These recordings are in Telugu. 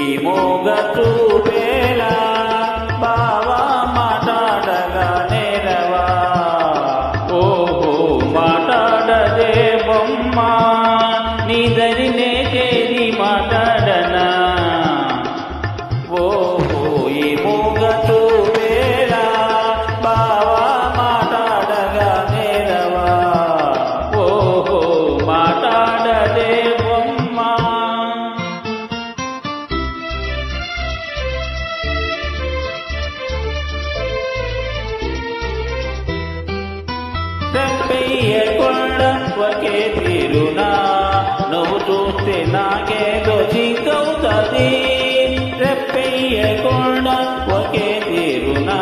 ఈ మోగ చూపేలా బావా తీరునా నువ్వు చూస్తే నాకేదో చింకవుతుంది రెప్పెయ్యకుండా ఒకే తీరునా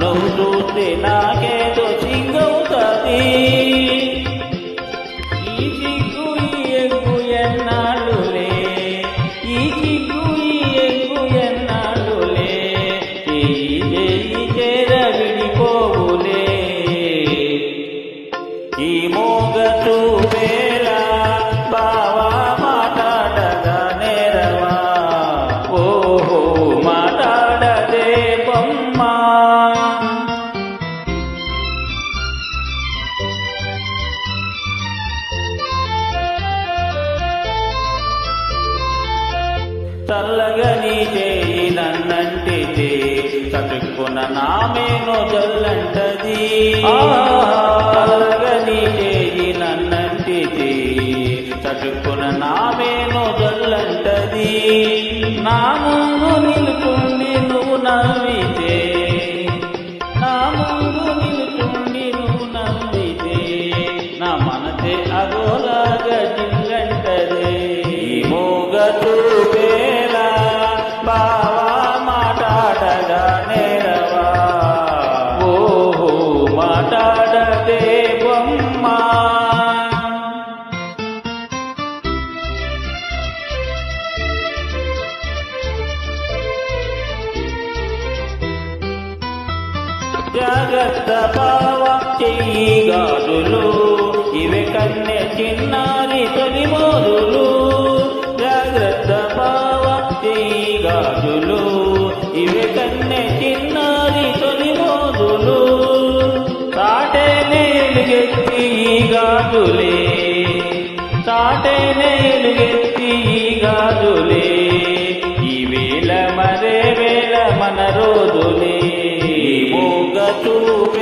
నువ్వు చూస్తే నాకేదో చల్లగని చేయి నన్నంటి చటుక్కున నామేనో జల్లంటది. చల్లగని చేయి నన్నంటి చటుక్కున నామేనో జల్లంటది. నా ముందు నిలుచుండి నువ్వు నవ్వితే. నా ముందు నిలుచుండి నువ్వు నవ్వితే. నా మనసే అగోలాగా బావా మాట్లాడగా నేరవా? ఓహో మాట్లాడదే బొమ్మ. జాగ్రత్త బావ చెయ్యి గాజులు ఇవి కన్నె చిన్నారి నేలుగెత్తి ఈ గాజులే. తాటే నేలుగెత్తి ఈ గాజులే. ఈ వేళ మరే వేళ మన రోజులే. ఈ చూపి